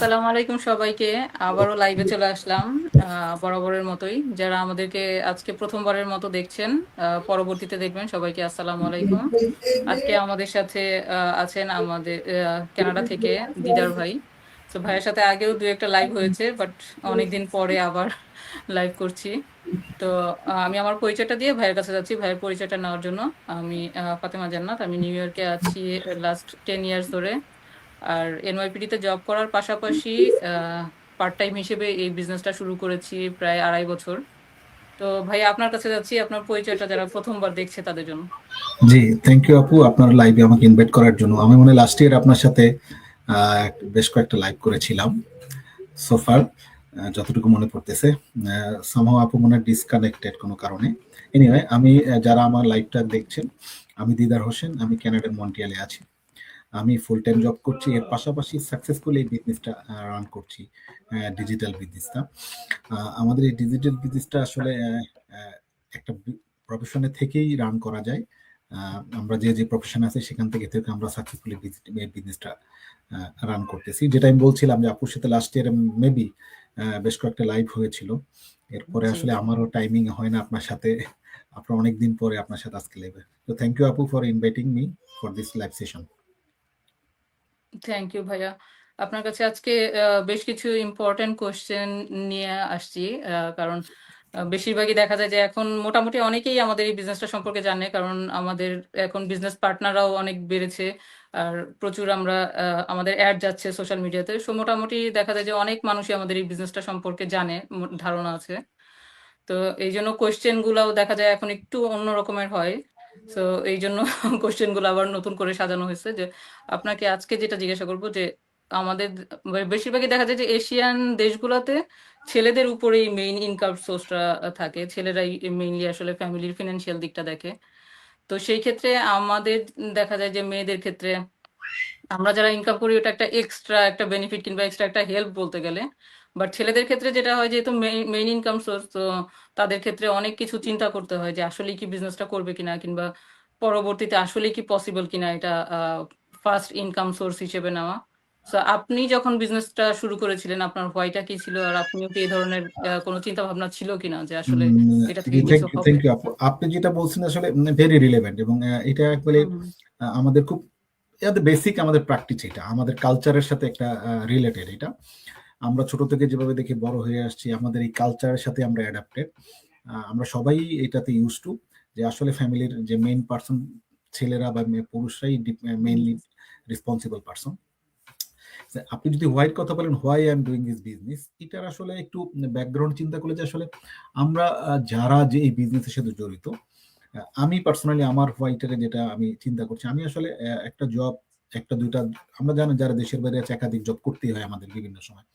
আসসালামু আলাইকুম সবাইকে। আবারও লাইভে চলে আসলাম বরাবরের মতোই। যারা আমাদেরকে আজকে প্রথমবারের মতো দেখছেন পরবর্তীতে দেখবেন, সবাইকে আসসালামু আলাইকুম। আজকে আমাদের সাথে আছেন আমাদের কানাডা থেকে দিদার ভাই। তো ভাইয়ের সাথে আগেও দু একটা লাইভ হয়েছে বাট অনেকদিন পরে আবার লাইভ করছি। তো আমি আমার পরিচয়টা দিয়ে ভাইয়ের কাছে যাচ্ছি। ভাইয়ের পরিচয়টা নেওয়ার জন্য আমি ফাতেমা জান্নাত। আমি নিউ ইয়র্কে আছি লাস্ট টেন ইয়ার্স ধরে। আর এনওয়াইপিডিতে জব করার পাশাপাশি পার্ট টাইম হিসেবে এই বিজনেসটা শুরু করেছি প্রায় আড়াই বছর। তো ভাই আপনার কাছে যাচ্ছি, আপনার পরিচয়টা যারা প্রথমবার দেখছে তাদের জন্য। জি থ্যাংক ইউ আপু, আপনার লাইভে আমাকে ইনভাইট করার জন্য। আমি মনে লাস্ট ইয়ার আপনার সাথে বেশ কয়েকটা লাইভ করেছিলাম সোফার যতটুকু মনে পড়তেছে। সামহাও আপু মনে ডিসকানেক্টেড কোনো কারণে। এনিওয়ে আমি যারা আমার লাইভটা দেখছেন, আমি দিদার হোসেন, আমি ক্যানাডার মন্টিয়ালে আছি। আমি ফুল টাইম জব করছি এর পাশাপাশি সাকসেসফুল এই বিজনেসটা রান করছি ডিজিটাল বিজনেসটা আমাদের এই ডিজিটাল বিজনেসটা আসলে একটা প্রফেশনে থেকেই রান করা যায়। আমরা যে যে প্রফেশন আছে সেখান থেকে থেকে আমরা সাকসেসফুলি বিজনেসটা রান করতেছি। যেটা আমি বলছিলাম যে আপুর সাথে লাস্ট ইয়ার মেবি বেশ কয়েকটা লাইভ হয়েছিল। এরপরে আসলে আমারও টাইমিং হয় না আপনার সাথে আপনার অনেক দিন পরে আপনার সাথে আজকে লাইভে তো থ্যাংক ইউ আপু for inviting me for this live session thank you ভাইয়া। আপনার কাছে আজকে বেশ কিছু ইম্পর্টেন্ট কোশ্চেন নিয়ে আসছি কারণ বেশিরভাগই দেখা যায় যে এখন মোটামুটি অনেকেই আমাদের এই বিজনেসটা সম্পর্কে জানে, কারণ আমাদের এখন বিজনেস পার্টনাররাও অনেক বেড়েছে, আর প্রচুর আমরা আমাদের অ্যাড যাচ্ছে সোশ্যাল মিডিয়াতে সো মোটামুটি দেখা যায় যে অনেক মানুষই আমাদের এই বিজনেসটা সম্পর্কে জানে ধারণা আছে। তো এই জন্য কোশ্চেন গুলাও দেখা যায় এখন একটু অন্য রকমের হয়। তো এই জন্য কোশ্চেনগুলো আবার নতুন করে সাজানো হয়েছে যে, আপনাকে আজকে যেটা জিজ্ঞাসা করব যে, আমাদের বেশিরভাগই দেখা যায় যে এশিয়ান দেশগুলোতে ছেলেদের উপরেই মেইন ইনকাম সোর্সটা থাকে। ছেলেরাই মেইনলি আসলে ফ্যামিলির ফিনান্সিয়াল দিকটা দেখে। তো সেই ক্ষেত্রে আমাদের দেখা যায় যে মেয়েদের ক্ষেত্রে আমরা যারা ইনকাম করি, ওটা একটা এক্সট্রা একটা বেনিফিট কিংবা এক্সট্রা একটা হেল্প বলতে গেলে বাট ছেলেদের ক্ষেত্রে যেটা হয় যেহেতু মেইন ইনকাম সোর্স তো তাদের ক্ষেত্রে অনেক কিছু চিন্তা করতে হয় যে আসলে কি বিজনেসটা করবে কিনা কিংবা পরবর্তীতে আসলে কি পসিবল কিনা এটা ফার্স্ট ইনকাম সোর্স হিসেবে নেওয়া। তো আপনি যখন বিজনেসটা শুরু করেছিলেন আপনার ভয়টা কি ছিল? আর আপনিও কি এই ধরনের কোনো চিন্তা ভাবনা ছিল কিনা যে আসলে এটা থেকে কিছু হবে? থ্যাংক ইউ আপনি যেটা বলছেন আসলে ভেরি রিলেভেন্ট এবং এটা একবারে আমাদের খুব এটা বেসিক আমাদের প্র্যাকটিস এটা আমাদের কালচারের সাথে একটা রিলেটেড এটা। আমরা ছোট থেকে যেভাবে দেখে বড় হয়ে আসছি, আমাদের এই কালচারের সাথে আমরা অ্যাডাপ্টেড আমরা সবাই এটাতে ইউজ টু যে আসলে ফ্যামিলির যে মেইন পার্সন ছেলেরা বা পুরুষরাই মেইনলি রেসপন্সিবল পার্সন আপনি যদি হোয়াইট কথা বলেন why I am doing this business এটার আসলে একটু ব্যাকগ্রাউন্ড চিন্তা করলে যে আসলে আমরা যারা যে এই বিজনেসের সাথে জড়িত আমি পার্সোনালি আমার হোয়াইটারে যেটা আমি চিন্তা করছি, আমি আসলে একটা জব একটা দুইটা, আমরা জানি যারা দেশের বাইরে আছে, একাধিক জব করতেই হয় আমাদের বিভিন্ন সময়।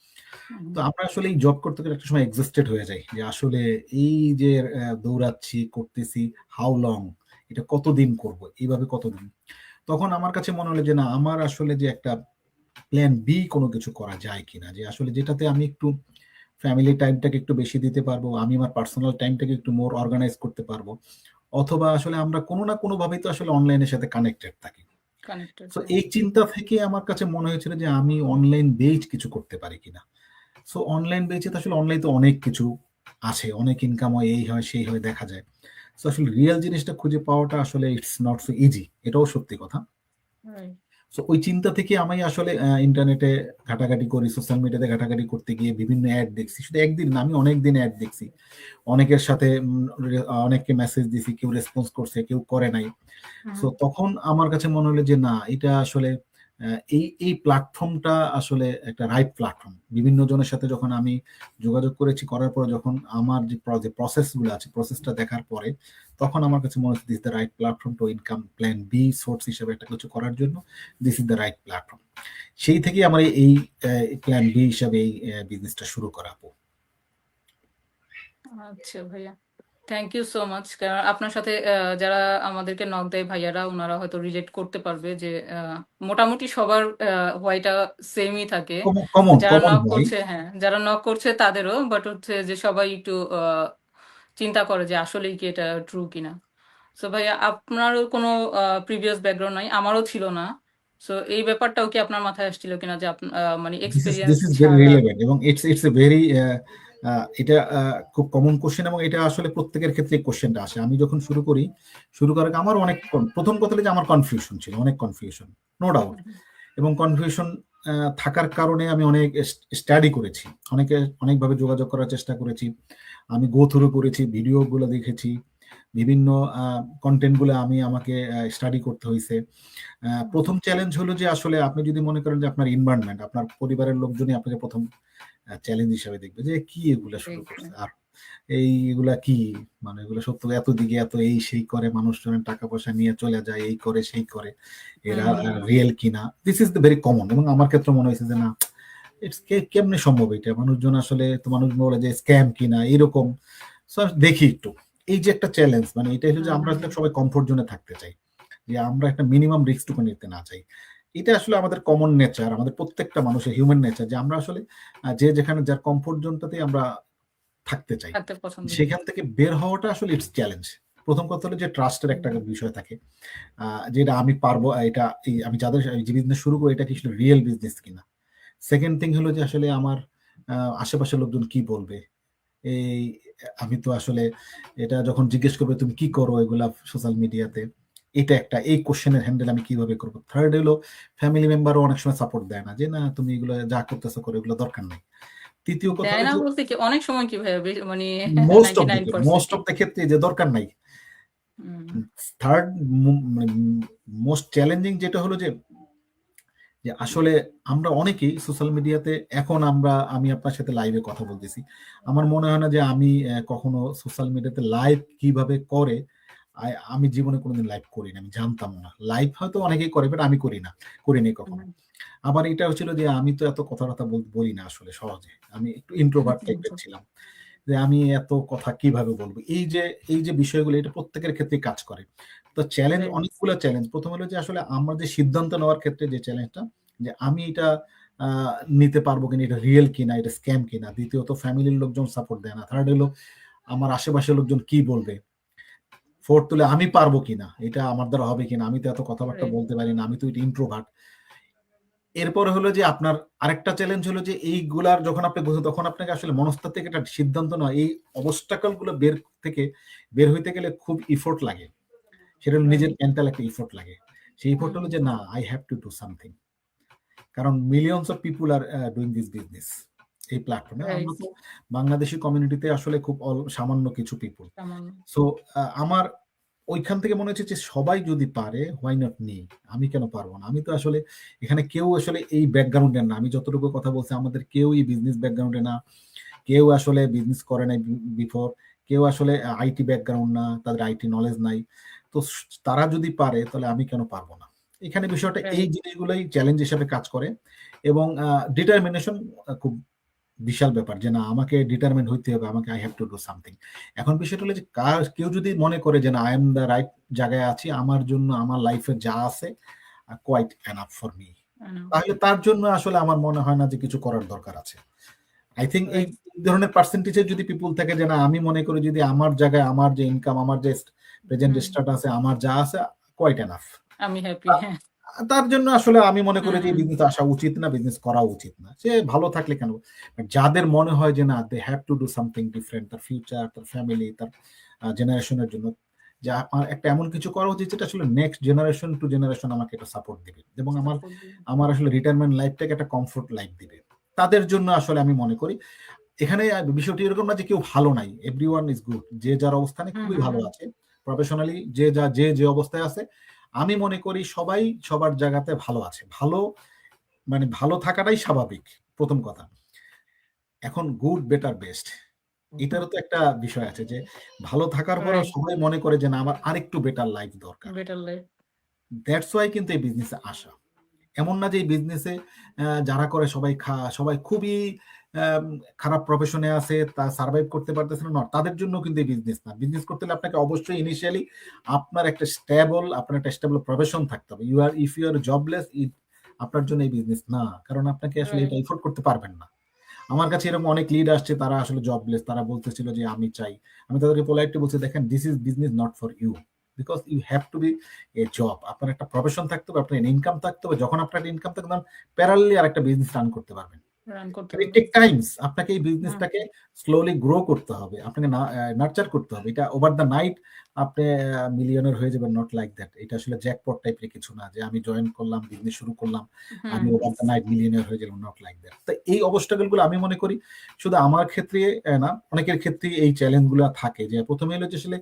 তো আমরা আসলে এই জব করতে গেলে একটা সময় এক্সস্টেড হয়ে যাই যে আসলে এই যে দৌড়াচ্ছি করতেছি হাউ লং এটা কতদিন করব? এইভাবে কতদিন? তখন আমার কাছে মনে হলো যে না আমার আসলে যে একটা প্ল্যান বি কোনো কিছু করা যায় কিনা যে আসলে যেটাতে আমি একটু ফ্যামিলি টাইমটাকে একটু বেশি দিতে পারব আমি আমার পার্সোনাল টাইমটাকে একটু মোর অর্গানাইজ করতে পারব অথবা আসলে আমরা কোনো না কোনোভাবেই তো আসলে অনলাইনের সাথে কানেক্টেড থাকি। তো এই চিন্তা থেকে আমার কাছে মনে হয়েছিল যে আমি অনলাইন বেজ কিছু করতে পারি কিনা। সো অনলাইন বেজে তো আসলে অনলাইন তো অনেক কিছু আছে। অনেক ইনকাম হয় এই হয় সেই হয় দেখা যায়। সো আসলে রিয়েল জিনিসটা খুঁজে পাওয়াটা আসলে ইটস নট সো ইজি এটাও সত্যি কথা। সো ওই চিন্তা থেকে আমি আসলে ইন্টারনেটে ঘাটাঘাটি করি সোশ্যাল মিডিয়াতে ঘাটাঘাটি করতে গিয়ে বিভিন্ন অ্যাড দেখছি। শুধু একদিন না আমি অনেক দিন অ্যাড দেখছি। অনেকের সাথে অনেককে মেসেজ দিছি কেউ রেসপন্স করছে কেউ করে নাই। সো তখন আমার কাছে মনে হলো যে না এটা আসলে এই এই প্ল্যাটফর্মটা আসলে একটা রাইট প্ল্যাটফর্ম বিভিন্ন জনের সাথে যখন আমি যোগাযোগ করেছি, করার পরে যখন আমার যে প্রসেসগুলো আছে প্রসেসটা দেখার পরে, তখন আমার কাছে মনে হচ্ছে this the right platform to income plan B source হিসেবে একটা কিছু করার জন্য this is the right platform সেই থেকেই আমার এই- প্ল্যান বি হিসাবে এই বিজনেসটা শুরু করা আচ্ছা ভাইয়া। থ্যাংক ইউ সো মাচ কারণ আপনার সাথে যারা আমাদেরকে নক দেয় ভাইয়ারা ওনারা হয়তো রিলেট করতে পারবে যে মোটামুটি সবার হোয়াইটা সেমই থাকে। যারা নক করছে হ্যাঁ যারা নক করছে তাদেরও বাট হচ্ছে যে সবাই একটু চিন্তা করে যে আসলেই কি এটা ট্রু কিনা। সো ভাইয়া আপনারও কোনো প্রিভিয়াস ব্যাকগ্রাউন্ড নাই আমারও ছিল না। সো এই ব্যাপারটাও কি আপনার মাথায় আসছিল কিনা যে মানে এক্সপিরিয়েন্স এবং ইটস ইটস এ ভেরি এটা খুব কমন কোশ্চেন এবং এটা আসলে প্রত্যেকের ক্ষেত্রে কোশ্চেনটা আসে। আমি যখন শুরু করি, শুরু করার আগে আমার অনেক প্রথম কথা যে আমার কনফিউশন ছিল, অনেক কনফিউশন নো ডাউট এবং কনফিউশন থাকার কারণে আমি অনেক স্টাডি করেছি, অনেকে অনেকভাবে যোগাযোগ করার চেষ্টা করেছি। আমি গো থ্রু করেছি ভিডিওগুলো দেখেছি, বিভিন্ন কন্টেন্টগুলো আমি আমাকে স্টাডি করতে হয়েছে প্রথম চ্যালেঞ্জ হলো যে আসলে আপনি যদি মনে করেন যে আপনার এনভায়রনমেন্ট আপনার পরিবারের লোকজনই আপনাকে প্রথম চ্যালেঞ্জ হিসাবে দেখবে যে কি এগুলা শুরু করছে। আর এই এগুলা কি? মানে এগুলো সত্য এত দিকে এত এই সেই করে মানুষজনের টাকা পয়সা নিয়ে চলে যায় এই করে সেই করে। এরা রিয়েল কিনা? This is the very common এবং আমার ক্ষেত্রে মনে হয়েছে যে না ইটস কেমনে সম্ভব এটা? মানুষজন আসলে তো মানুষ বলে যে স্ক্যাম কিনা এরকম। দেখি একটু। এই যে একটা চ্যালেঞ্জ মানে এটা হলো যে আমরা সবাই কমফোর্ট জোনে থাকতে চাই। যে আমরা একটা মিনিমাম রিস্ক রিস্কটুকু নিতে না চাই। এটা আসলে আমাদের কমন নেচার আমাদের প্রত্যেকটা মানুষের হিউম্যান নেচার যে আমরা আসলে যে যেখানে যার কমফোর্ট জোনটাতে আমরা থাকতে চাই। সেখান থেকে বের হওয়াটা আসলে ইটস চ্যালেঞ্জ প্রথম কথা হলো যে ট্রাস্টের একটা বিষয় থাকে। আহ, যেটা আমি পারব এটা এই আমি যাদের যে বিজনেস শুরু করি এটা কি আসলে রিয়েল বিজনেস কিনা? সেকেন্ড থিং হলো যে আসলে আমার আশেপাশের লোকজন কি বলবে? এই আমি তো আসলে এটা যখন জিজ্ঞেস করবে তুমি কি করো এগুলা সোশ্যাল মিডিয়াতে এটা একটা এই কোশ্চেনের হ্যান্ডেল আমি কীভাবে করব? থার্ড হলো ফ্যামিলি মেম্বারও অনেক সময় সাপোর্ট দেয় না যে না তুমি এগুলো যা করতেছো করো এগুলো দরকার নেই। তৃতীয় কথা অনেক সময় কি মানে most of most of the ক্ষেত্রে যে দরকার নাই। থার্ড মোস্ট চ্যালেঞ্জিং যেটা হলো যে যে আসলে আমরা অনেকেই সোশ্যাল মিডিয়াতে এখন আমরা আমি আপনার সাথে লাইভে কথা বলতেছি। আমার মনে হয় না যে আমি কখনো সোশ্যাল মিডিয়াতে লাইভ কীভাবে করে আমি জীবনে কোনোদিন লাইভ করি না আমি জানতাম না। লাইভ হয়তো অনেকেই করে বাট আমি করি না করিনি কখনো। আবার এটা হচ্ছিল যে আমি তো এত কথাবার্তা বল- বলি না আসলে সহজে। আমি একটু ইন্ট্রোভার্ট টাইপের ছিলাম। যে আমি এত কথা কীভাবে বলব? এই যে এই যে বিষয়গুলো এটা প্রত্যেকের ক্ষেত্রে কাজ করে। তো চ্যালেঞ্জ. অনেকগুলো চ্যালেঞ্জ প্রথম হলো যে আসলে আমার যে সিদ্ধান্ত নেওয়ার ক্ষেত্রে যে চ্যালেঞ্জটা যে আমি এটা আহ, নিতে পারব কিনা এটা রিয়েল কিনা এটা স্ক্যাম কিনা। দ্বিতীয়ত ফ্যামিলির লোকজন সাপোর্ট দেয় না। থার্ড হলো আমার আশেপাশের লোকজন কি বলবে? ফোর্থ তুলে আমি পারব কিনা? এটা আমার দ্বারা হবে কিনা? আমি তো এত কথাবার্তা বলতে পারি না আমি তো এটা ইন্ট্রোভার্ট এরপর হলো যে আপনার আরেকটা চ্যালেঞ্জ হলো যে এইগুলার যখন আপনি বুঝে তখন আপনাকে আসলে মনস্তাত্ত্বিক একটা সিদ্ধান্ত নয় এই অবস্টাকলগুলো বের থেকে বের হইতে গেলে খুব ইফোর্ট লাগে। সেটা নিজের মেন্টাল একটা ইফোর্ট লাগে। সেই ইফোর্ট হলো যে না I have to do something কারণ millions of people are doing this business এই প্ল্যাটফর্মে আমরা তো বাংলাদেশি কমিউনিটিতে আসলে খুব সামান্য কিছু পিপুল সো আমার ওইখান থেকে মনে হচ্ছে যে সবাই যদি পারে হোয়াই নট নি আমি কেন পারব না? আমি তো আসলে এখানে কেউ আসলে এই ব্যাকগ্রাউন্ডের না। আমি যতটুকু কথা বলছি আমাদের কেউ এই বিজনেস ব্যাকগ্রাউন্ডে না। কেউ আসলে বিজনেস করে নাই বিফোর কেউ আসলে আইটি ব্যাকগ্রাউন্ড না তাদের আইটি নলেজ নাই। তো তারা যদি পারে তাহলে আমি কেন পারব না? এখানে বিষয়টা এই জিনিসগুলোই চ্যালেঞ্জ হিসাবে কাজ করে। এবং ডিটারমিনেশন খুব বিশাল ব্যাপার যে না আমাকে ডিটারমেন্ট হইতে হবে আমাকে I have to do something এখন বিষয়টা হলো যে কার কেউ যদি মনে করে যে না আই এম দ্য রাইট জায়গায় আছি আমার জন্য আমার লাইফে যা আছে কোয়াইট এনাফ ফর মি তাহলে তার জন্য আসলে আমার মনে হয় না যে কিছু করার দরকার আছে। আই থিঙ্ক এই ধরনের পার্সেন্টেজের যদি পিপুল থাকে যে না আমি মনে করি যদি আমার জায়গায় আমার যে ইনকাম আমার যে প্রেজেন্ট আছে আমার যা আছে কোয়াইট এনাফ আমি হ্যাপি হ্যাঁ। তার জন্য আসলে আমি মনে করি যে বিজনেস আসা উচিত না বিজনেস করা উচিত না। সে ভালো থাকলে কেন? যাদের মনে হয় যে না they have to do something different তার ফিউচার তার ফ্যামিলি তার জেনারেশনের জন্য যে আমার একটা এমন কিছু করা উচিত যেটা আসলে নেক্সট জেনারেশন টু জেনারেশন আমাকে এটা সাপোর্ট দিবে। এবং আমার আমার আসলে রিটায়ারমেন্ট লাইফটাকে একটা কমফোর্ট লাইফ দিবে। তাদের জন্য আসলে আমি মনে করি এখানে বিষয়টি এরকম না যে কেউ ভালো নাই। এভরি ওয়ান ইজ গুড যে যার অবস্থানে খুবই ভালো আছে। প্রফেশনালি যে যা যে যে অবস্থায় আছে আমি মনে করি সবাই সবার জায়গাতে ভালো আছে। ভালো মানে ভালো থাকাটাই স্বাভাবিক প্রথম কথা। এখন গুড বেটার বেস্ট এটারও তো একটা বিষয় আছে যে ভালো থাকার পর সবাই মনে করে যে না আমার আরেকটু বেটার লাইফ দরকার। বেটার লাইফ দ্যাটস ওয়াই কিন্তু এই বিজনেসে আসা। এমন না যে এই বিজনেসে যারা করে সবাই খা সবাই খুবই খারাপ প্রফেশনে আছে তা সার্ভাইভ করতে পারতেছে না তাদের জন্য কিন্তু এই বিজনেস না। বিজনেস করতে হলে আপনাকে অবশ্যই ইনিশিয়ালি আপনার একটা স্টেবল আপনার একটা স্টেবল প্রফেশন থাকতে হবে। You are if you are jobless it আপনার জন্য এই বিজনেস না কারণ আপনাকে আসলে এটা এফোর্ড করতে পারবেন না। আমার কাছে এরকম অনেক লিড আসছে তারা আসলে জবলেস তারা বলতেছিল যে আমি চাই। আমি তাদেরকে পোলাইটলি বলছি দেখেন this is business not for you because you have to be a job আপনার একটা প্রফেশন থাকতে হবে আপনার ইনকাম থাকতে হবে। যখন আপনার ইনকাম থাকবে তখন প্যারালি আর একটা বিজনেস রান করতে পারবেন। টেক টাইমস আপনাকে এই বিজনেসটাকে স্লোলি গ্রো করতে হবে। আপনাকে নার্চার করতে হবে। এটা ওভার দ্য নাইট আপনি মিলিয়নের হয়ে যাবেন নট লাইক দ্যাট এটা আসলে জ্যাকপট টাইপের কিছু না যে আমি জয়েন করলাম বিজনেস শুরু করলাম আমি ওভার দ্য নাইট মিলিয়নের হয়ে গেলাম নট লাইক দ্যাট তো এই অবস্টাকেলগুলো আমি মনে করি শুধু আমার ক্ষেত্রে না অনেকের ক্ষেত্রে এই চ্যালেঞ্জগুলো থাকে যে প্রথমে হলো যে আসলে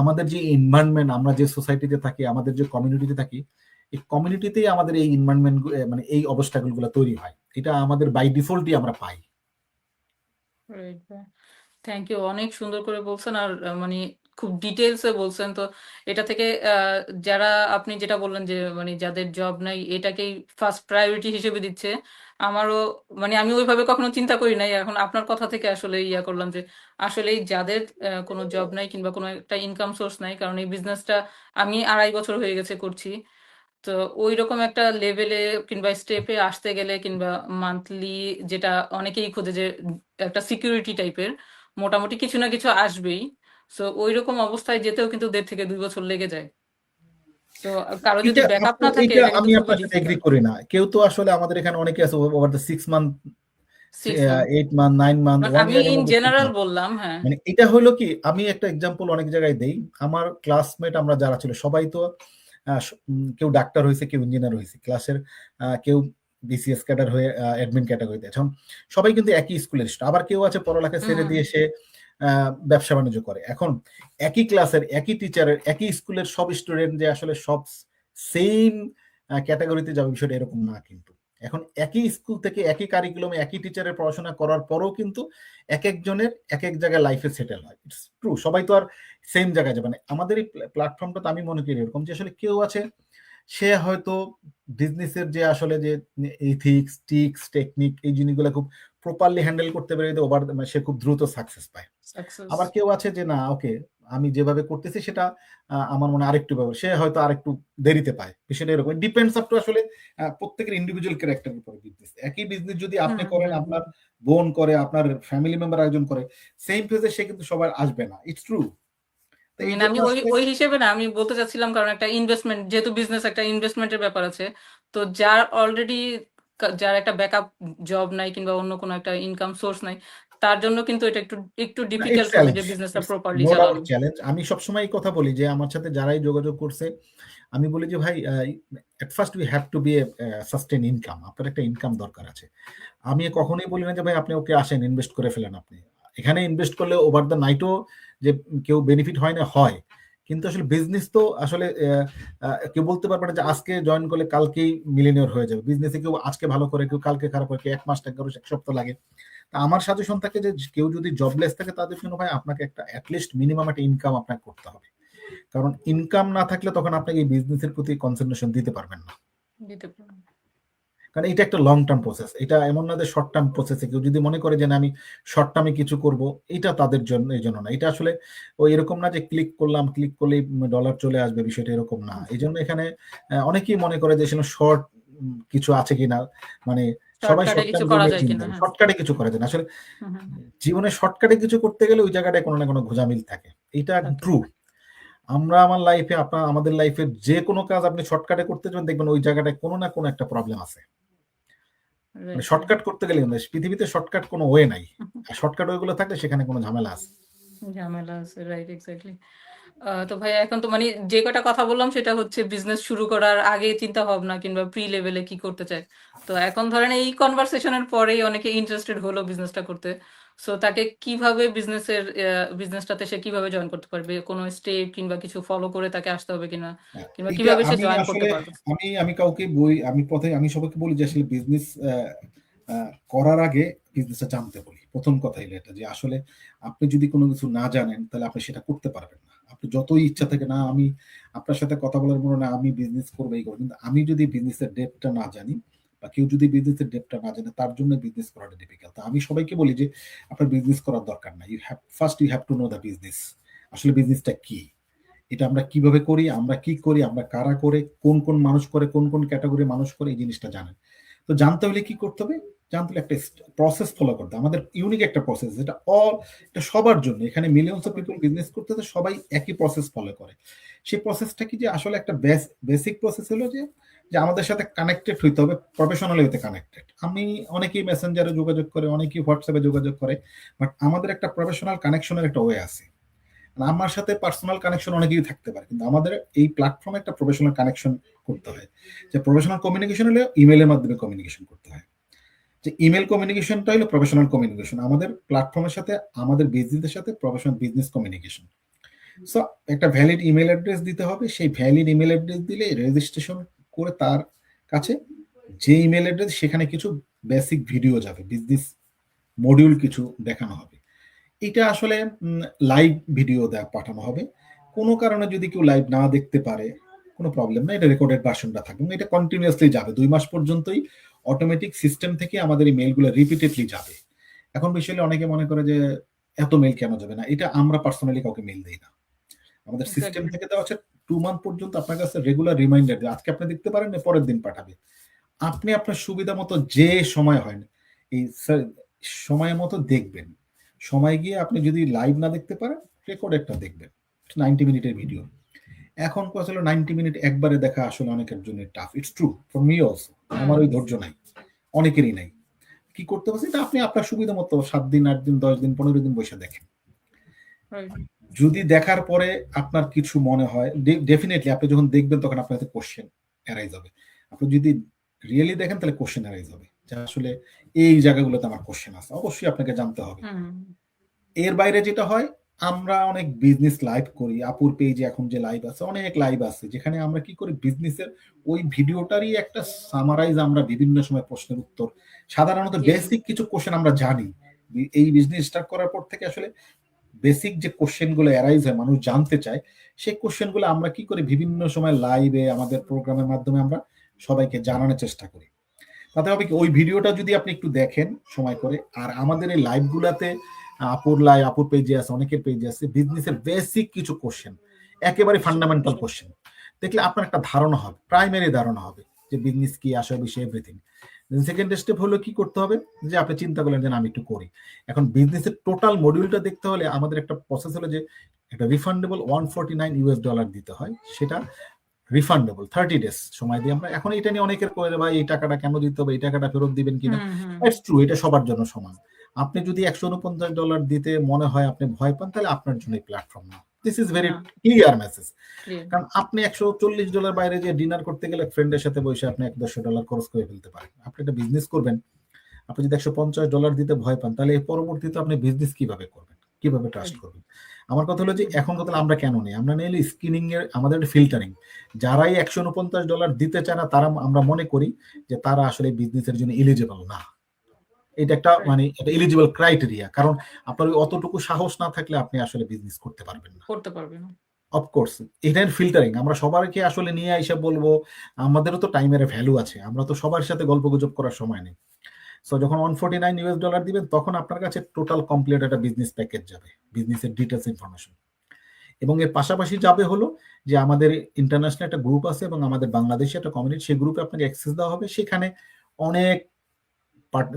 আমাদের যে এনভায়রনমেন্ট আমরা যে সোসাইটিতে থাকি আমাদের যে কমিউনিটিতে থাকি এই কমিউনিটিতেই আমাদের এই এনভায়রনমেন্ট মানে এই অবস্থাগুলো তৈরি হয়, এটা আমাদের বাই ডিফল্টই আমরা পাই। থ্যাংক ইউ অনেক সুন্দর করে বলছেন আর মানে খুব ডিটেলসে বলছেন। তো এটা থেকে যারা আপনি যেটা বললেন যে মানে যাদের জব নাই, এটাকেই ফার্স্ট প্রায়োরিটি হিসেবে দিচ্ছে। আমারও মানে আমি ওইভাবে কখনো চিন্তা করি নাই। এখন আপনার কথা থেকে আসলে ইয়া করলাম যে, আসলেই যাদের কোনো জব নাই কিংবা কোনো একটা ইনকাম সোর্স নাই, কারণ এই বিজনেসটা আমি আড়াই বছর হয়ে গেছে করছি। তো ওই রকম একটা লেভেলে কিংবা স্টেপে আসতে গেলে কিংবা মান্থলি যেটা অনেকেই খোঁজে যে একটা সিকিউরিটি টাইপের মোটামুটি কিছু না কিছু আসবেই। সো ওই রকম অবস্থায় যেতেও কিন্তু দেড় থেকে দুই বছর লেগে যায়। তো কারও যদি ব্যাকআপ না থাকে আমি আপনার সাথে এগ্রি করি না। কেউ তো আসলে আমাদের এখানে অনেকে আছে over the six month eight month nine month one আমি ইয়ার ইন জেনারেল বললাম হ্যাঁ। মানে এটা হলো কি আমি একটা এক্সাম্পল অনেক জায়গায় দেই। আমার ক্লাসমেট আমরা যারা ছিল সবাই তো কেউ ডাক্তার হয়েছে কেউ ইঞ্জিনিয়ার হয়েছে ক্লাসের কেউ বিসিএস ক্যাডার হয়ে অ্যাডমিন ক্যাটাগরিতে এখন সবাই কিন্তু একই স্কুলের স্টুডেন্ট আবার কেউ আছে পড়ালেখা ছেড়ে দিয়ে সে ব্যবসা বাণিজ্য করে। এখন একই ক্লাসের একই টিচারের একই স্কুলের সব স্টুডেন্ট যে আসলে সব সেম ক্যাটাগরিতে যাবে বিষয়টা এরকম না কিন্তু। এখন একই স্কুল থেকে একই কারিকুলামে একই টিচারের পড়াশোনা করার পরেও কিন্তু এক একজনের এক এক জায়গায় লাইফে সেটেল হয়। ইটস ট্রু সবাই তো আর সেম জায়গায় যাবে না। আমাদের এই প্ল্যাটফর্মটা তো আমি মনে করি এরকম যে আসলে কেউ আছে সে হয়তো বিজনেসের যে আসলে যে এথিক্স টিক্স টেকনিক এই জিনিসগুলো খুব প্রপারলি হ্যান্ডেল করতে পেরে ওভার সে খুব দ্রুত সাকসেস পায়। আবার কেউ আছে যে না ওকে আমি যেভাবে করতেছি সেটা আমার মনে আরেকটু ব্যাপার সে হয়তো আরেকটু দেরিতে পায়। বিষয়টা এরকম। ডিপেন্ডস আপ টু আসলে প্রত্যেকের ইন্ডিভিজুয়াল ক্যারেক্টারের উপরে বিজনেস একই বিজনেস যদি আপনি করেন আপনার বোন করে আপনার ফ্যামিলি মেম্বার একজন করে সেম ফেজে সে কিন্তু সবার আসবে না। ইটস ট্রু আমি ওই ওই হিসেবে না আমি বলতে চাচ্ছিলাম কারণ একটা ইনভেস্টমেন্ট যেহেতু বিজনেস একটা ইনভেস্টমেন্টের ব্যাপার আছে তো যার অলরেডি যার একটা ব্যাকআপ জব নাই কিংবা অন্য কোনো একটা ইনকাম সোর্স নাই তার জন্য কিন্তু এটা একটু একটু ডিফিকাল্ট হবে যে বিজনেসটা প্রপারলি চালানো। চ্যালেঞ্জ আমি সবসময় এই কথা বলি যে আমার সাথে যারাই যোগাযোগ করছে আমি বলি যে ভাই at first we have to be a sustain income আপনার একটা ইনকাম দরকার আছে। আমি কখনোই বলি না যে ভাই আপনি ওকে আসেন ইনভেস্ট করে ফেলেন আপনি। এখানে ইনভেস্ট করলে ওভার দ্য নাইটও যে কেউ বেনিফিট হয় না হয়। কিন্তু আসলে বিজনেস তো আসলে কেউ বলতে পারবে না যে আজকে জয়েন করলে কালকেই মিলিনিয়র হয়ে যাবে। বিজনেসে কেউ আজকে ভালো করে কেউ কালকে খারাপ হয় কেউ এক মাস এক সপ্তাহ লাগে। আমার সাজেশন থাকে যে কেউ যদি জবলেস থাকে তাদের জন্য ভাই আপনাকে একটা অ্যাটলিস্ট মিনিমাম একটা ইনকাম আপনাকে করতে হবে। কারণ ইনকাম না থাকলে তখন আপনাকে এই বিজনেসের প্রতি কনসেন্ট্রেশন দিতে পারবেন না। দিতে পারো কারণ এটা একটা লং টার্ম প্রসেস এটা এমন না যে শর্ট টার্ম প্রসেসে কেউ যদি মনে করে যে না আমি শর্ট টার্মে কিছু করব এটা তাদের জন্য এই জন্য না। এটা আসলে ওই এরকম না যে ক্লিক করলাম ক্লিক করলেই ডলার চলে আসবে বিষয়টা এরকম না। এই জন্য এখানে অনেকেই মনে করে যে শর্ট কিছু আছে কিনা। মানে সবাই শর্টকাটে কিছু করা যায় কিনা? হ্যাঁ। না আসলে। জীবনে শর্টকাটে কিছু করতে গেলে ওই জায়গাটায় কোনো না কোনো ঘোজামিল থাকে। এটা ট্রু আমরা আমার লাইফে আপনার আমাদের লাইফে যে কোনো কাজ আপনি শর্টকাটে করতে যাবেন দেখবেন ওই জায়গাটায় কোনো না কোনো একটা প্রবলেম আছে। মানে শর্টকাট করতে গেলে পৃথিবীতে শর্টকাট কোনো ওয়ে নাই। শর্টকাট ওয়েগুলো থাকলে সেখানে কোনো ঝামেলা আছে। ঝামেলা আছে রাইট এক্স্যাক্টলি তো ভাই এখন তো মানে যে কটা কথা বললাম সেটা হচ্ছে বিজনেস শুরু করার আগে চিন্তা ভাবনা কিংবা প্রি লেভেলে কি করতে চায়? তো এখন ধরেন এই কনভারসেশনের পরেই অনেকে ইন্টারেস্টেড হলো বিজনেসটা করতে। সো তাকে কীভাবে বিজনেসের বিজনেসটাতে সে কীভাবে জয়েন করতে পারবে? কোনো স্টেপ কিংবা কিছু ফলো করে তাকে আসতে হবে কিনা? কিংবা কীভাবে সে জয়েন করতে পারবে? আমি আমি কাউকে বই আমি প্রথমে আমি সবাইকে বলি যে আসলে বিজনেস করার আগে বিজনেসটা জানতে বলি। প্রথম কথা হলো এটা যে আসলে আপনি যদি কোনো কিছু না জানেন তাহলে আপনি সেটা করতে পারবেন না। আপনি যতই ইচ্ছা থাকে না আমি আপনার সাথে কথা বলার মনে না আমি বিজনেস করব এই করব। কিন্তু আমি যদি বিজনেসের ডেপটা না জানি বা কেউ যদি বিজনেসের ডেপটা না জানে, তার জন্য বিজনেস করাটা ডিফিকাল্ট আমি সবাইকে বলি যে, আপনার বিজনেস করার দরকার না you have first you have to know the business আসলে বিজনেসটা কি? এটা আমরা কীভাবে করি? আমরা কি করি? আমরা কারা করে? কোন কোন মানুষ করে? কোন কোন ক্যাটাগরি মানুষ করে? এই জিনিসটা জানেন। তো জানতে হলে কি করতে হবে? জানতে হলে একটা প্রসেস ফলো করতে। আমাদের ইউনিক একটা প্রসেস যেটা অল এটা সবার জন্য। এখানে মিলিয়নস অফ পিপল বিজনেস করতে তো সবাই একই প্রসেস ফলো করে। সেই প্রসেসটা কি যে, আসলে একটা বেসিক প্রসেস হলো যে যে আমাদের সাথে কানেক্টেড হইতে হবে প্রফেশনাল হইতে কানেক্টেড আমি অনেকেই মেসেঞ্জারে যোগাযোগ করে, অনেকেই হোয়াটসঅ্যাপে যোগাযোগ করে বাট আমাদের একটা প্রফেশনাল কানেকশনের একটা ওয়ে আছে। আর আমার সাথে পার্সোনাল কানেকশন অনেকেই থাকতে পারে, কিন্তু আমাদের এই প্ল্যাটফর্মে একটা প্রফেশনাল কানেকশন করতে হয়। যে প্রফেশনাল কমিউনিকেশন হলে ইমেলের মাধ্যমে কমিউনিকেশন করতে হয়। যে ইমেল কমিউনিকেশনটা হলো প্রফেশনাল কমিউনিকেশন আমাদের প্ল্যাটফর্মের সাথে, আমাদের বিজনেসের সাথে প্রফেশনাল বিজনেস কমিউনিকেশন সো একটা ভ্যালিড ইমেল অ্যাড্রেস দিতে হবে। সেই ভ্যালিড ইমেল অ্যাড্রেস দিলে রেজিস্ট্রেশন করে তার কাছে যে ইমেল অ্যাড্রেস সেখানে কিছু বেসিক ভিডিও যাবে বিজনেস মডিউল কিছু দেখানো হবে। এটা আসলে লাইভ ভিডিও পাঠানো হবে। কোনো কারণে যদি কেউ লাইভ না দেখতে পারে কোনো প্রবলেম না এটা রেকর্ডেড ভার্সনটা থাকবে এটা কন্টিনিউয়াসলি যাবে। দুই মাস পর্যন্তই অটোমেটিক সিস্টেম থেকে আমাদের এই মেলগুলো রিপিটেডলি যাবে। এখন বিষয়ে অনেকে মনে করে যে এত মেল কেন যাবে না? এটা আমরা পার্সোনালি কাউকে মেল দিই না। আমাদের সিস্টেম থেকে দেওয়া হচ্ছে টু মান্থ পর্যন্ত আপনার কাছে রেগুলার রিমাইন্ডার দেয়। আজকে আপনি দেখতে পারেন না পরের দিন পাঠাবে। আপনি আপনার সুবিধা মতো যে সময় হয় না, এই সময় মতো দেখবেন। সময় গিয়ে আপনি যদি লাইভ না দেখতে পারেন রেকর্ড একটা দেখবেন। নাইনটি মিনিটের ভিডিও এখন আসলে নাইনটি মিনিট একবারে দেখা আসলে অনেকের জন্য tough it's true for me also আমার ওই ধৈর্য নাই। অনেকেরই নাই। কি করতে পারছি? আপনি আপনার সুবিধা মতো সাত দিন, আট দিন, দশ দিন, পনেরো দিন বসে দেখেন. যদি দেখার পরে আপনার কিছু মনে হয় ডেফিনেটলি আপনি যখন দেখবেন তখন আপনার হাতে কোশ্চেন এরাইজ হবে। আপনি যদি রিয়েলি দেখেন তাহলে কোশ্চেন এরাইজ হবে যে আসলে এই জায়গাগুলোতে আমার কোশ্চেন আছে। অবশ্যই আপনাকে জানতে হবে। এর বাইরে যেটা হয় আমরা অনেক বিজনেস লাইভ করি। আপুর পেজে এখন যে লাইভ আছে অনেক লাইভ আছে যেখানে আমরা কি করি বিজনেসের ওই ভিডিওটারই একটা সামারাইজ আমরা বিভিন্ন সময় প্রশ্নের উত্তর। সাধারণত বেসিক কিছু কোশ্চেন আমরা জানি। এই বিজনেস স্টার্ট করার পর থেকে আসলে বেসিক যে কোশ্চেনগুলো অ্যারাইজ হয়, মানুষ জানতে চায়, সেই কোশ্চেনগুলো আমরা কি করি? বিভিন্ন সময় লাইভে আমাদের প্রোগ্রামের মাধ্যমে আমরা সবাইকে জানানোর চেষ্টা করি। তাতে হবে কি? ওই ভিডিওটা যদি আপনি একটু দেখেন সময় করে, আর আমাদের এই লাইভ গুলাতে আপুর লাই, আপুর পেজে আছে, অনেকের পেজে আছে বিজনেসের বেসিক কিছু কোশ্চেন একেবারে ফান্ডামেন্টাল কোশ্চেন দেখলে আপনার একটা ধারণা হবে প্রাইমারি ধারণা হবে যে বিজনেস কি আসে বিষয় এভরিথিং সেকেন্ড স্টেপ হলো কি করতে হবে? যে আপনি চিন্তা করলেন যে আমি একটু করি। এখন বিজনেসের টোটাল মডিউলটা দেখতে হলে আমাদের একটা প্রসেস হলো যে একটা refundable one forty nine US dollar দিতে হয়। সেটা রিফান্ডেবল থার্টি ডেজ সময় দিয়ে আমরা এখন এটা নিয়ে অনেকের করে ভাই এই টাকাটা কেন দিতে হবে? এই টাকাটা ফেরত দিবেন কিনা? ইটস ট্রু এটা সবার জন্য সমান। আপনি যদি একশো উনপঞ্চাশ ডলার দিতে মনে হয় আপনি ভয় পান তাহলে আপনার জন্য প্ল্যাটফর্ম না। This is very clear message কারণ আপনি একশো চল্লিশ ডলার বাইরে যে ডিনার করতে গেলে ফ্রেন্ডের সাথে বসে আপনি এক দেড়শো ডলার খরচ করে ফেলতে পারেন। আপনি একটা বিজনেস করবেন আপনি যদি একশো পঞ্চাশ ডলার দিতে ভয় পান তাহলে পরবর্তীতে আপনি বিজনেস কীভাবে করবেন কীভাবে ট্রাস্ট করবেন? আমার কথা হলো যে এখন কথা আমরা কেন নেই? আমরা নিলে স্ক্রিনিং এর আমাদের ফিল্টারিং যারাই একশো উনপঞ্চাশ ডলার দিতে চায় না তারা আমরা মনে করি যে তারা আসলে বিজনেসের জন্য এলিজিবল না। এটা একটা মানে এটা এলিজিবল ক্রাইটেরিয়া কারণ আপনার অতটুকু সাহস না থাকলে আপনি আসলে বিজনেস করতে পারবেন না। করতে পারবেন না। অফকোর্স এটার ফিল্টারিং আমরা সবাইকে আসলে নিয়ে এসে বলব আমাদেরও তো টাইমের ভ্যালু আছে আমরা তো সবার সাথে গল্প গুজব করার সময় নেই। সো যখন one forty nine US dollar দিবেন তখন আপনার কাছে টোটাল কমপ্লিট একটা বিজনেস প্যাকেজ যাবে বিজনেসের ডিটেলস ইনফরমেশন এবং এর পাশাপাশি যাবে হলো যে আমাদের ইন্টারন্যাশনাল একটা গ্রুপ আছে এবং আমাদের বাংলাদেশে একটা কমিউনিটি সেই গ্রুপে আপনাকে অ্যাক্সেস দেওয়া হবে। সেখানে অনেক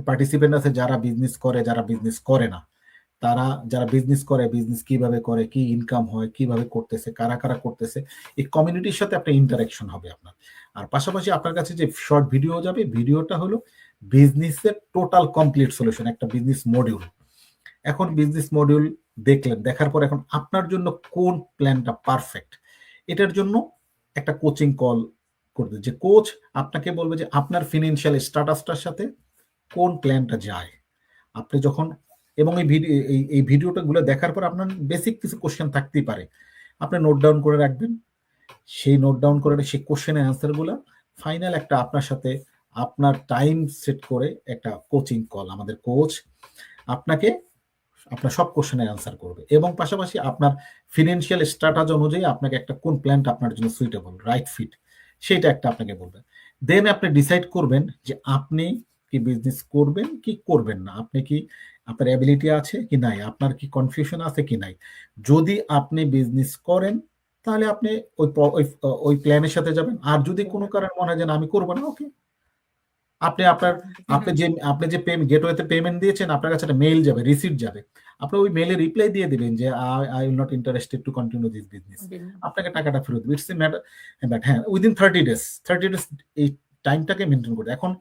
পার্টিসিপেন্ট আছে যারা বিজনেস করে, যারা বিজনেস করে না। তারা, যারা বিজনেস করে বিজনেস কীভাবে করে, কি ইনকাম হয়, কীভাবে করতেছে, কারা কারা করতেছে, এই কমিউনিটির সাথে একটা ইন্টারাকশন হবে আপনার। আর পাশাপাশি আপনার কাছে যে শর্ট ভিডিও যাবে ভিডিওটা হলো বিজনেসের টোটাল কমপ্লিট সলিউশন একটা বিজনেস মডিউল এখন বিজনেস মডিউল দেখলেন, দেখার পর এখন আপনার জন্য কোন প্ল্যানটা পারফেক্ট এটার জন্য একটা কোচিং কল করবে। যে কোচ আপনাকে বলবে যে আপনার ফিনান্সিয়াল স্ট্যাটাসটার সাথে কোন প্ল্যানটা যায়? আপনি যখন, এবং এই ভিডিও এই এই ভিডিওটা গুলো দেখার পর আপনার বেসিক কিছু কোশ্চেন থাকতেই পারে। আপনি নোট ডাউন করে রাখবেন। সেই নোট ডাউন করে সেই কোশ্চেনের অ্যান্সারগুলো ফাইনাল একটা আপনার সাথে আপনার টাইম সেট করে একটা কোচিং কল আমাদের কোচ আপনাকে, আপনার সব কোশ্চেনের অ্যান্সার করবে। এবং পাশাপাশি আপনার ফিনান্সিয়াল স্ট্র্যাটাজ অনুযায়ী আপনাকে একটা কোন প্ল্যানটা আপনার জন্য সুইটেবল রাইট ফিট সেটা একটা আপনাকে বলবে। দেন আপনি ডিসাইড করবেন যে আপনি কি বিজনেস করবেন কি করবেন না? আপনি কি আপনার অ্যাবিলিটি আছে কি নাই? আপনার কি কনফিউশন আছে কি নাই? যদি আপনি বিজনেস করেন তাহলে আপনি ওই ওই প্ল্যানের সাথে যাবেন। আর যদি কোনো কারণে মনে হয় যে আমি করব না ওকে আপনি আপনার আপনি যে আপনি যে পেমেন্ট গেটওয়েতে পেমেন্ট দিয়েছেন আপনার কাছে একটা মেইল যাবে রিসিপ্ট যাবে। আপনি ওই মেইলে রিপ্লাই দিয়ে দিবেন যে I I will not interested to continue this business আপনাকে টাকাটা ফেরত দিবে। ইটস এ ম্যাটার বাট হ্যাঁ within thirty days thirty days এই টাইমটাকে মেনটেন করে এখন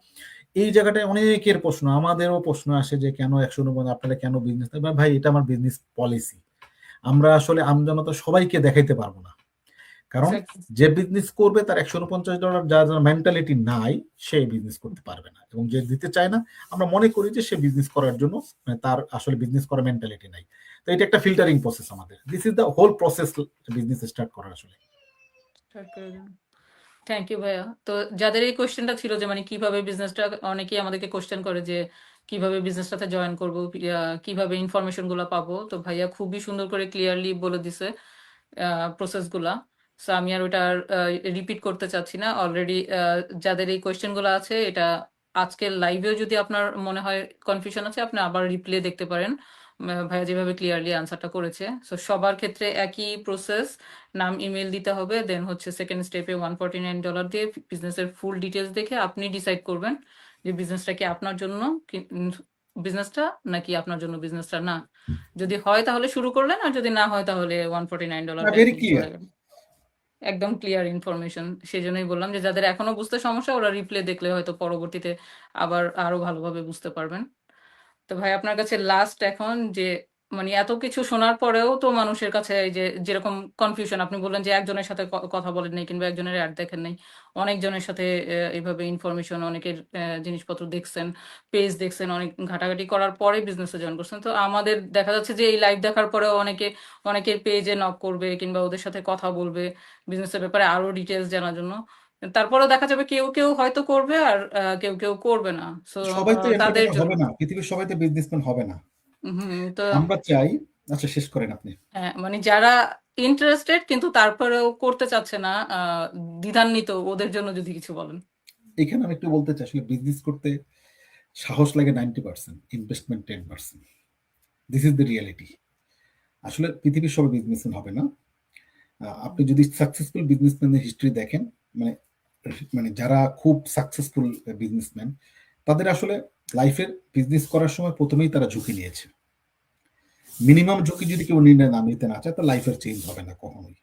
এই জায়গাটায় অনেকের প্রশ্ন আমাদেরও প্রশ্ন আসে যে কেন একশো উনপঞ্চাশ আপনারা কেন বিজনেস ভাই এটা আমার বিজনেস পলিসি আমরা আসলে আমজনতা সবাইকে দেখাইতে পারব না। কারণ যে বিজনেস করবে তার একশো উনপঞ্চাশ ডলার যা যার মেন্টালিটি নাই সে বিজনেস করতে পারবে না। এবং যে দিতে চায় না আমরা মনে করি যে সে বিজনেস করার জন্য মানে তার আসলে বিজনেস করার মেন্টালিটি নাই। তো এটা একটা ফিল্টারিং প্রসেস আমাদের। This is the whole process business start করার আসলে। থ্যাংক ইউ ভাইয়া। তো যাদের এই কোশ্চেনটা ছিল যে মানে কীভাবে বিজনেসটা অনেকেই আমাদেরকে কোশ্চেন করে যে, কীভাবে বিজনেসটাতে জয়েন করব কীভাবে ইনফরমেশন পাবো। তো ভাইয়া খুবই সুন্দর করে ক্লিয়ারলি বলে দিছে প্রসেসগুলা। সো আমি আর ওটা রিপিট করতে চাচ্ছি না। অলরেডি যাদের এই কোয়েশ্চেনগুলো আছে, এটা আজকের লাইভেও যদি আপনার মনে হয় কনফিউশন আছে, আপনি আবার রিপ্লে দেখতে পারেন। ভাইয়া যেভাবে ক্লিয়ারলি আনসারটা করেছে। সো সবার ক্ষেত্রে একই প্রসেস নাম ইমেল দিতে হবে দেন হচ্ছে সেকেন্ড স্টেপে ওয়ান ফর্টি নাইন ডলার দিয়ে বিজনেসের ফুল ডিটেলস দেখে আপনি ডিসাইড করবেন যে বিজনেসটা কি আপনার জন্য বিজনেসটা নাকি আপনার জন্য বিজনেসটা না। যদি হয় তাহলে শুরু করলেন আর যদি না হয় তাহলে ওয়ান ফর্টি নাইন ডলার একদম ক্লিয়ার ইনফরমেশন সেই জন্যই বললাম যে যাদের এখনও বুঝতে সমস্যা ওরা রিপ্লে দেখলে হয়তো পরবর্তীতে আবার আরও ভালোভাবে বুঝতে পারবেন। তো ভাই আপনার কাছে লাস্ট এখন যে মানে এত কিছু শোনার পরেও তো মানুষের কাছে এই যে, যেরকম কনফিউশন আপনি বললেন যে একজনের সাথে কথা বলেন নাই কিংবা একজনের অ্যাড দেখেন নাই, অনেকজনের সাথে এইভাবে ইনফরমেশন অনেকের জিনিসপত্র দেখছেন পেজ দেখছেন, অনেক ঘাটাঘাটি করার পরে বিজনেসে জয়েন করছেন। তো আমাদের দেখা যাচ্ছে যে এই লাইভ দেখার পরেও অনেকে, অনেকের পেজে নক করবে কিংবা ওদের সাথে কথা বলবে বিজনেসের ব্যাপারে আরও ডিটেলস জানার জন্য। তারপরেও দেখা যাবে কেউ কেউ হয়তো করবে আর কেউ কেউ করবে না। সবাই তো তাদের হবে না। পৃথিবীর সবাই তো বিজনেসম্যান হবে না। হুম তো আমরা চাই আচ্ছা শেষ করেন আপনি। হ্যাঁ মানে যারা ইন্টারেস্টেড কিন্তু তারপরেও করতে চাচ্ছে না দ্বিধান্বিত ওদের জন্য যদি কিছু বলেন। এখানে আমি একটু বলতে চাই আসলে বিজনেস করতে সাহস লাগে ninety percent investment ten percent this is the reality আসলে পৃথিবীর সবাই বিজনেসম্যান হবে না। আপনি যদি সাকসেসফুল বিজনেসম্যানের হিস্ট্রি দেখেন মানে মানে যারা খুব সাকসেসফুল বিজনেসম্যান তাদের আসলে লাইফের বিজনেস করার সময় প্রথমেই তারা ঝুঁকি নিয়েছে। মিনিমাম ঝুঁকি যদি কেউ নির্ণয় না, নিতে না চায় তো লাইফের চেঞ্জ হবে না কখনোই।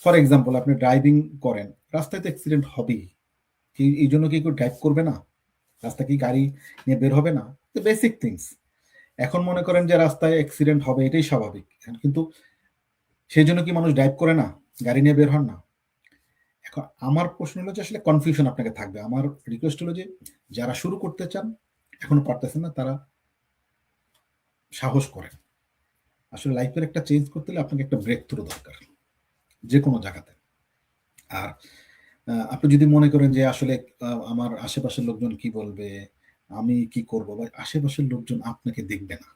ফর এক্সাম্পল আপনি ড্রাইভিং করেন, রাস্তায় তো অ্যাক্সিডেন্ট হবেই। এই জন্য কি কেউ ড্রাইভ করবে না? রাস্তা কি গাড়ি নিয়ে বের হবে না? তো বেসিক থিংস এখন মনে করেন যে রাস্তায় অ্যাক্সিডেন্ট হবে, এটাই স্বাভাবিক। কিন্তু সেই জন্য কি মানুষ ড্রাইভ করে না? গাড়ি নিয়ে বের হন না? আমার প্রশ্ন হলো যে আসলে কনফিউশন আপনাকে থাকবে। আমার রিকোয়েস্ট হলো যে যারা শুরু করতে চান, এখনও পারতেছেন না, তারা সাহস করেন। আসলে লাইফের একটা চেঞ্জ করতে হলে আপনাকে একটা ব্রেক থ্রু দরকার যে কোনো জায়গাতে। আর আপনি যদি মনে করেন যে আসলে আমার আশেপাশের লোকজন কি বলবে, আমি কি করব, বা আশেপাশের লোকজন আপনাকে দেখবে না।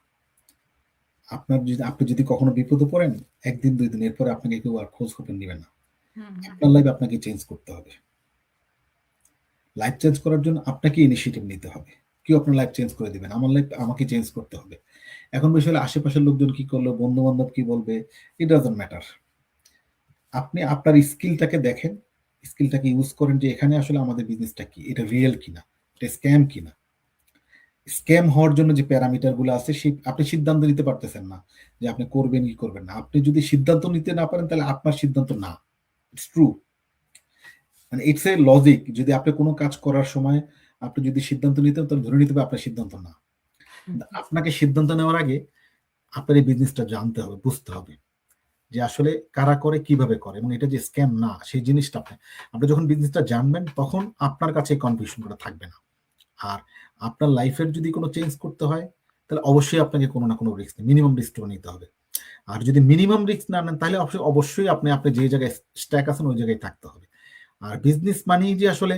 আপনার যদি, আপনি যদি কখনো বিপদে পড়েন, একদিন দুই দিন, এরপরে আপনাকে কেউ আর খোঁজ খবর নেবে না। আপনার লাইফ আপনাকে চেঞ্জ করতে হবে। লাইফ চেঞ্জ করার জন্য আপনাকে ইনিশিয়েটিভ নিতে হবে। কেউ আপনার লাইফ চেঞ্জ করে দিবেন আমার লাইফ আমাকে চেঞ্জ করতে হবে। এখন বিষয় হলো আশেপাশের লোকজন কি করল বন্ধু বান্ধব কি বলবে ইট ডাজন্ট ম্যাটার আপনি আপনার স্কিলটাকে দেখেন। স্কিলটাকে ইউজ করেন যে এখানে আসলে আমাদের বিজনেসটা কি, এটা রিয়েল কিনা, এটা স্ক্যাম কিনা। স্ক্যাম হওয়ার জন্য যে প্যারামিটারগুলো আছে সেই আপনি সিদ্ধান্ত নিতে পারতেছেন না যে আপনি করবেন কি করবেন না। আপনি যদি সিদ্ধান্ত নিতে না পারেন, তাহলে আপনার সিদ্ধান্ত না। ইটস ট্রু মানে ইটস এ লজিক যদি আপনি কোনো কাজ করার সময় আপনি যদি সিদ্ধান্ত নিতেন তাহলে ধরে নিতে হবে আপনার সিদ্ধান্ত না। আপনাকে সিদ্ধান্ত নেওয়ার আগে আপনার এই বিজনেসটা জানতে হবে, বুঝতে হবে যে আসলে কারা করে, কীভাবে করে। এবং এটা যে স্ক্যাম না, সেই জিনিসটা আপনি আপনি যখন বিজনেসটা জানবেন, তখন আপনার কাছে কনফিউশনটা থাকবে না। আর আপনার লাইফের যদি কোনো চেঞ্জ করতে হয়, তাহলে অবশ্যই আপনাকে কোনো না কোনো রিস্ক মিনিমাম রিস্কটা নিতে হবে। আর যদি মিনিমাম রিস্ক না নেন তাহলে অবশ্যই আপনি আপনি যে জায়গায় স্ট্যাক আছেন ওই জায়গায় থাকতে হবে। আর বিজনেস মানেই যে আসলে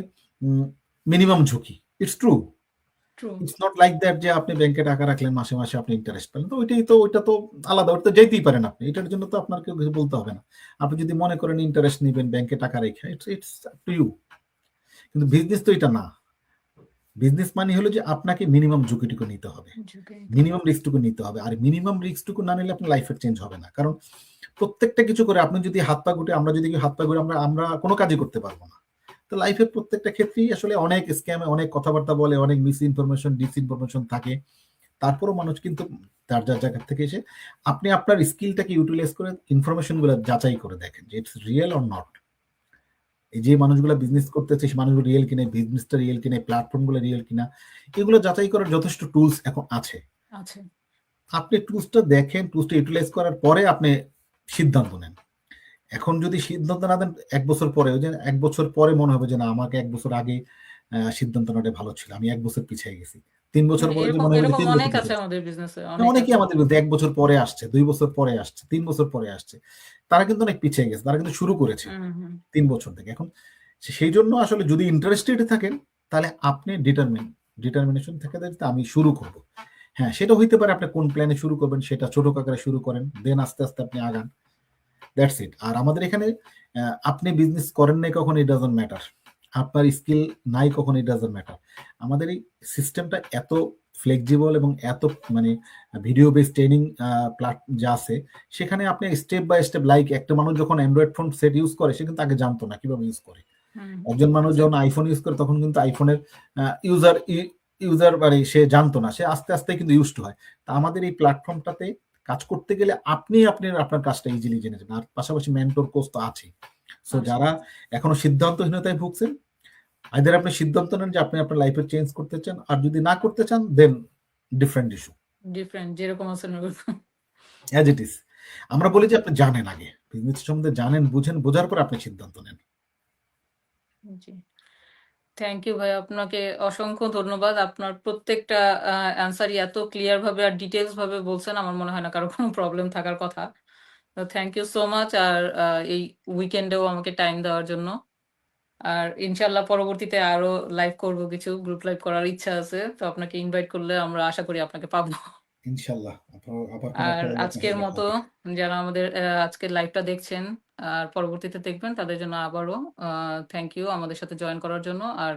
মিনিমাম ঝুঁকি। It's true it's not like that যে আপনি ব্যাংকে টাকা রাখলেন মাসে মাসে আপনি ইন্টারেস্ট পেলেন। তো ওইটাই তো ওইটা তো আলাদা। ওটা তো যেতেই পারেন আপনি। এটার জন্য তো আপনার কেউ কিছু বলতে হবে না। আপনি যদি মনে করেন ইন্টারেস্ট নেবেন ব্যাংকে টাকা রেখে ইটস ইটস টু ইউ কিন্তু বিজনেস তো এটা না। বিজনেস মানে হলো যে আপনাকে মিনিমাম ঝুঁকিটুকু নিতে হবে। মিনিমাম রিস্কটুকু নিতে হবে। আর মিনিমাম রিস্কটুকু না নিলে আপনার লাইফের চেঞ্জ হবে না। কারণ প্রত্যেকটা কিছু করে আপনি যদি হাত পা গুটে আমরা যদি হাত পা গুটে আমরা আমরা কোনো কাজই করতে পারব না। তো লাইফের প্রত্যেকটা ক্ষেত্রেই আসলে অনেক স্ক্যামে অনেক কথাবার্তা বলে অনেক মিস ইনফরমেশন ডিস ইনফরমেশন থাকে। তারপরও মানুষ কিন্তু তার যার জায়গা থেকে এসে আপনি আপনার স্কিলটাকে ইউটিলাইজ করে ইনফরমেশনগুলো যাচাই করে দেখেন যে ইটস রিয়েল অর নট যে মানুষগুলো বিজনেস করতেছে সেই মানুষগুলো রিয়েল কিনা বিজনেসটা রিয়েল কিনা প্ল্যাটফর্মগুলো রিয়েল কিনা এগুলো যাচাই করার যথেষ্ট টুলস এখন আছে। আছে। আপনি টুলসটা দেখেন টুলসটা ইউটিলাইজ করার পরে আপনি সিদ্ধান্ত নেন। এখন যদি সিদ্ধান্ত না দেন এক বছর পরে ওই যে এক বছর পরে মনে হবে যে না আমাকে এক বছর আগে সিদ্ধান্ত নেওয়াটা ভালো ছিল আমি এক বছর পিছিয়ে গেছি। তিন বছর পরে মনে যে তিন অনেক আছে আমাদের বিজনেসে অনেক অনেকেই আমাদের বলতে এক বছর পরে আসছে দুই বছর পরে আসছে তিন বছর পরে আসছে। তারা কিন্তু অনেক পিছিয়ে গেছে তারা কিন্তু শুরু করেছে তিন বছর থেকে। এখন সেই জন্য আসলে যদি ইন্টারেস্টেড থাকেন তাহলে আপনি ডিটারমিন ডিটারমিনেশন থেকে আমি শুরু করব। হ্যাঁ সেটা হইতে পারে আপনি কোন প্ল্যানে শুরু করবেন সেটা ছোট আকারে শুরু করেন দেন আস্তে আস্তে আপনি আগান। দ্যাটস ইট আর আমাদের এখানে আপনি বিজনেস করেন নাই কখন ইট ডাজন্ট ম্যাটার আপনার স্কিল নাই কখন ইট ডাজন্ট ম্যাটার আমাদের এই সিস্টেমটা এত ফ্লেক্সিবল এবং এত মানে ভিডিও বেস ট্রেনিং প্লাট যা আছে সেখানে আপনি স্টেপ বাই স্টেপ লাইক একটা মানুষ যখন অ্যান্ড্রয়েড ফোন সেট ইউজ করে সে কিন্তু আগে জানতো না কীভাবে ইউজ করে। একজন মানুষ যখন আইফোন ইউজ করে তখন কিন্তু আইফোনের ইউজার ইউজার মানে সে জানতো না সে আস্তে আস্তে কিন্তু ইউজ হয়। তা আমাদের এই প্ল্যাটফর্মটাতে কাজ করতে গেলে আপনি আপনি আপনার কাজটা ইজিলি জেনে যাবেন। আর পাশাপাশি মেন্টর কোর্স তো আছে সো। যারা এখনও সিদ্ধান্তহীনতায় ভুগছেন আইদার আপনি সিদ্ধান্ত নেন যে আপনি আপনার লাইফে চেঞ্জ করতে চান। আর যদি না করতে চান দেন ডিফারেন্ট ইস্যু ডিফারেন্ট যেরকম আছে। অ্যাজ ইট ইজ আমরা বলি যে আপনি জানেন আগে। বিজনেস সম্বন্ধে জানেন বুঝেন বোঝার পর আপনি সিদ্ধান্ত নেন। জি। থ্যাংক ইউ ভাই। আপনাকে অসংখ্য ধন্যবাদ। আপনার প্রত্যেকটা অ্যান্সারই এত ক্লিয়ার ভাবে আর ডিটেলস ভাবে বলছেন আমার মনে হয় না কারও কোনো প্রবলেম থাকার কথা। তো থ্যাংক ইউ সো মাচ আর এই উইকেন্ডেও আমাকে টাইম দেওয়ার জন্য। আর ইনশাল্লাহ পরবর্তীতে আরও লাইভ করব কিছু গ্রুপ লাইভ করার ইচ্ছা আছে তো আপনাকে ইনভাইট করলে আমরা আশা করি আপনাকে পাবো। ইনশাল্লাহ আর আজকের মতো যারা আমাদের আজকের লাইভটা দেখছেন আর পরবর্তীতে দেখবেন তাদের জন্য আবারও থ্যাংক ইউ আমাদের সাথে জয়েন করার জন্য। আর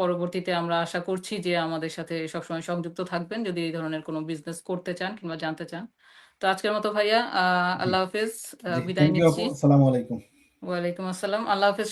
পরবর্তীতে আমরা আশা করছি যে আমাদের সাথে সবসময় সংযুক্ত থাকবেন যদি এই ধরনের কোনো বিজনেস করতে চান কিংবা জানতে চান। তো আজকের মতো ভাইয়া আহ, আল্লাহ হাফেজ বিদায় নিচ্ছি। আসসালামু আলাইকুম। ওয়ালাইকুম আসসালাম। আল্লাহ হাফেজ